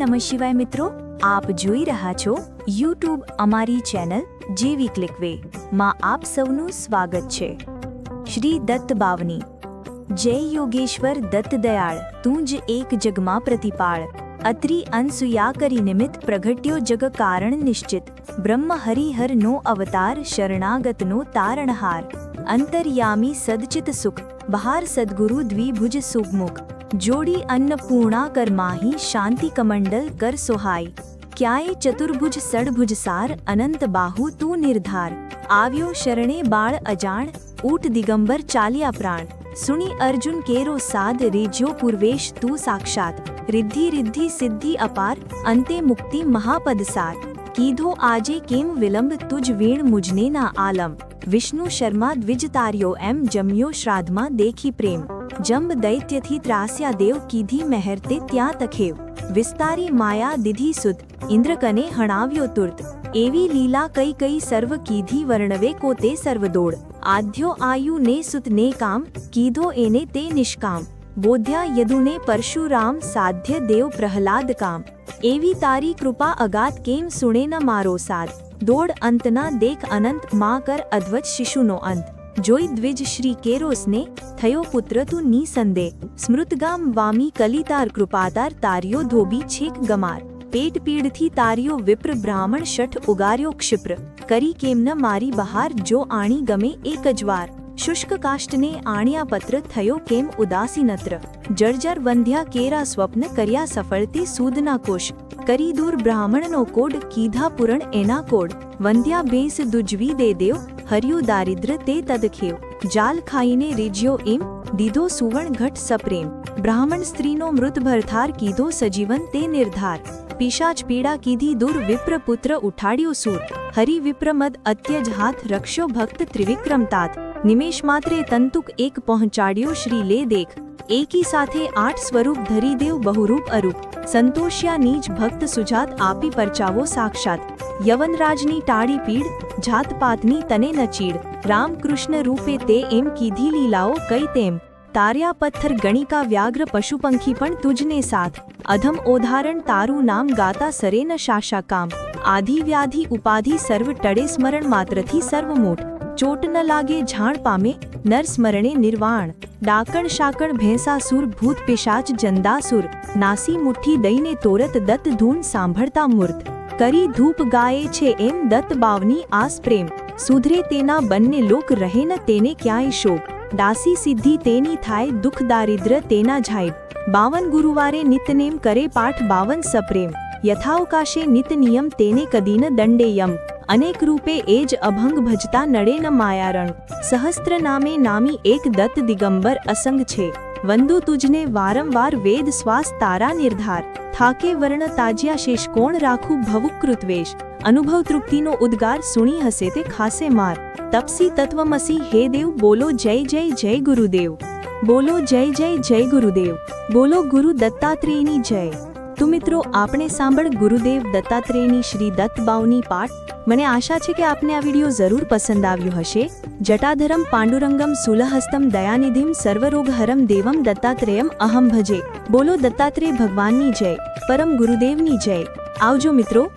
નમઃ શિવાય મિત્રો, આપ જોઈ રહ્યા છો યુટ્યુબ અમારી ચેનલ જેવી ક્લિકવે માં આપ સૌનું સ્વાગત છે. શ્રી દત્ત બાવની. જય યોગેશ્વર દત્ત દયાળ, તું જ એક જગમાં પ્રતિપાળ. અત્રિ અનસુયા કરી નિમિત્ત પ્રગટ્યો જગ કારણ નિશ્ચિત. બ્રહ્મ હરિહરનો અવતાર શરણાગતનો તારણહાર. અંતર્યામી સદચિત સુખ, બહાર સદગુરુ દ્વિભુજ સુગમુખ જોડી અન્નપૂર્ણા કર માહી શાંતિ કમંડલ કર સોહાય. ક્યાંય ચતુર્ભુજ સડભુજ સાર અનંત બાહુ તું નિર્ધાર. આવ્યો શરણે બાળ અજાણ, ઊટ દિગંબર ચાલ્યા પ્રાણ. સુણી અર્જુન કેરો સાદ, રીજ્યો પૂર્વેશ તું સાક્ષાત. રિદ્ધિ રિદ્ધિ, સિદ્ધિ અપાર, અંતે મુક્તિ મહાપદ સાર કીધો આજે કેમ વિલંબ તુજ વીણ મુજને ના આલમ. વિષ્ણુ શર્મા દ્વિજ તાર્યો એમ જમ્યો શ્રાદ્ધમાં દેખી પ્રેમ. જંબ દૈત્યથી ત્રાસ્યા દેવ કીધી મહેર તે ત્યાં તખેવ. વિસ્તારી માયા દીધી સુત, ઇન્દ્રકને હણાવ્યો તુર્ત. એવી લીલા કઈ કઈ સર્વ કીધી વર્ણવે કો તે સર્વદોડ. આધ્યો આયુ ને સુત ને કામ, કીધો એને તે નિષ્કામ. બોધ્યા યદુને પરશુરામ સાધ્ય દેવ પ્રહલાદ કામ. એવી તારી કૃપા અગાત કેમ સુણે ન મારો સાદ દોડ અંતના દેખ અનંત મા કર અધ્વજ શિશુનો અંત. જોઈ દ્વિજ શ્રી કેરોસને, થયો પુત્ર, તું નિસંદે. સ્મૃતગામ વામી કલિતાર કૃપાતાર તાર્યો ધોબી છેક ગમાર. પેટ પીડથી તાર્યો વિપ્ર બ્રાહ્મણ શઠ ઉગાર્યો ક્ષિપ્ર. કરી કેમ ન મારી બહાર જો આણી ગમે એક જ વાર. શુષ્ક કાષ્ટને આણ્યા પત્ર, થયો કેમ ઉદાસીનત્ર. જર્જર વંધ્યા કેરા સ્વપ્ન કર્યા સફળતી સૂદના કોશ કરી દૂર બ્રાહ્મણનો કોડ કીધા પુરણ એના કોડ. વંધ્યા બેસ દુજવી દે દેવ, હર્યું દારિદ્ર તે તદખેવ જાલ ખાઈને રીજ્યો એમ, દીધો સુવર્ણ ઘટ સપ્રેમ. બ્રાહ્મણ સ્ત્રીનો મૃત ભરથાર કીધો સજીવન તે નિર્ધાર. પિશાચ પીડા કીધી દૂર વિપ્ર પુત્ર ઉઠાડ્યો સૂર. હરિ વિપ્રમદ અત્યજ હાથ રક્ષો ભક્ત ત્રિવિક્રમ તાત. નિમેશ માત્રે તંતુક એક પહોંચાડ્યો શ્રી લે દેખ. એકી સાથે આઠ સ્વરૂપ ધરી દેવ બહુરૂપ અરૂપ. સંતોષ્યા નીચ ભક્ત સુજાત આપી પરચાવો સાક્ષાત. યવનરાજની ટાળી પીડ, જાતપાતની તને નચીડ રામકૃષ્ણ રૂપે તે એમ કીધી લીલાઓ કઈ તેમ. તાર્યા પથ્થર ગણિકા વ્યાઘ્ર પશુપંખી પણ તુજને સાથ. અધમ ઓધારણ તારું નામ ગાતા સરેન શાશા કામ આધિ વ્યાધિ ઉપાધિ સર્વ ટળે સ્મરણ માત્રથી સર્વમોટ. ચોટ ન લાગે ઝાણ પામે નરસ્મરણે નિર્વાણ. ડાકણ શાકણ ભેંસાસુર ભૂત પિશાચ જંદાસુર. નાસી મુઠ્ઠી દઈને તોરત દત્ત ધૂન સાંભળતા મૂર્ત. કરી ધૂપ ગાયે છે એમ દત્ત બાવની આસ પ્રેમ. સુધરે તેના બંને લોક રહે ન તેને ક્યાંય શોક. દાસી સિદ્ધિ તેની થાય દુઃખ દારિદ્ર તેના જાય બાવન ગુરુવારે નિતનેમ કરે પાઠ બાવન સપ્રેમ. યથાવકાશે નિત નિયમ તેને કદીન દંડે યમ. અનેક રૂપે એ જ અભંગ ભજતા નડે ન માયારણ. સહસ્ત્ર નામે નામી એક દત્ત દિગંબર અસંગ છે. વંદુ તુજને વારંવાર વેદ શ્વાસ તારા નિર્ધાર. થાકે વર્ણ તાજ્યા શેષ કોણ રાખું ભવુકૃતવેશ. અનુભવ તૃપ્તિનો ઉદ્ગાર સુણી હશે તે ખાસે માર. તપસી તત્વમસી હે દેવ બોલો જય જય જય ગુરુદેવ. બોલો જય જય જય ગુરુદેવ. બોલો ગુરુ દત્તાત્રેયની જય. તો મિત્રો, આપણે સાંભળ ગુરુદેવ દત્તાત્રેયની શ્રી દત્ત બાવની પાઠ. મને આશા છે કે આપને આ વીડિયો જરૂર પસંદ આવ્યો હશે. જટાધરમ પાંડુરંગમ સુલહસ્તમ દયાનિધિમ સર્વરોગહરમ દેવમ દત્તાત્રેયમ અહમ ભજે. બોલો દત્તાત્રેય ભગવાનની જય, પરમ ગુરુદેવની જય. આવજો મિત્રો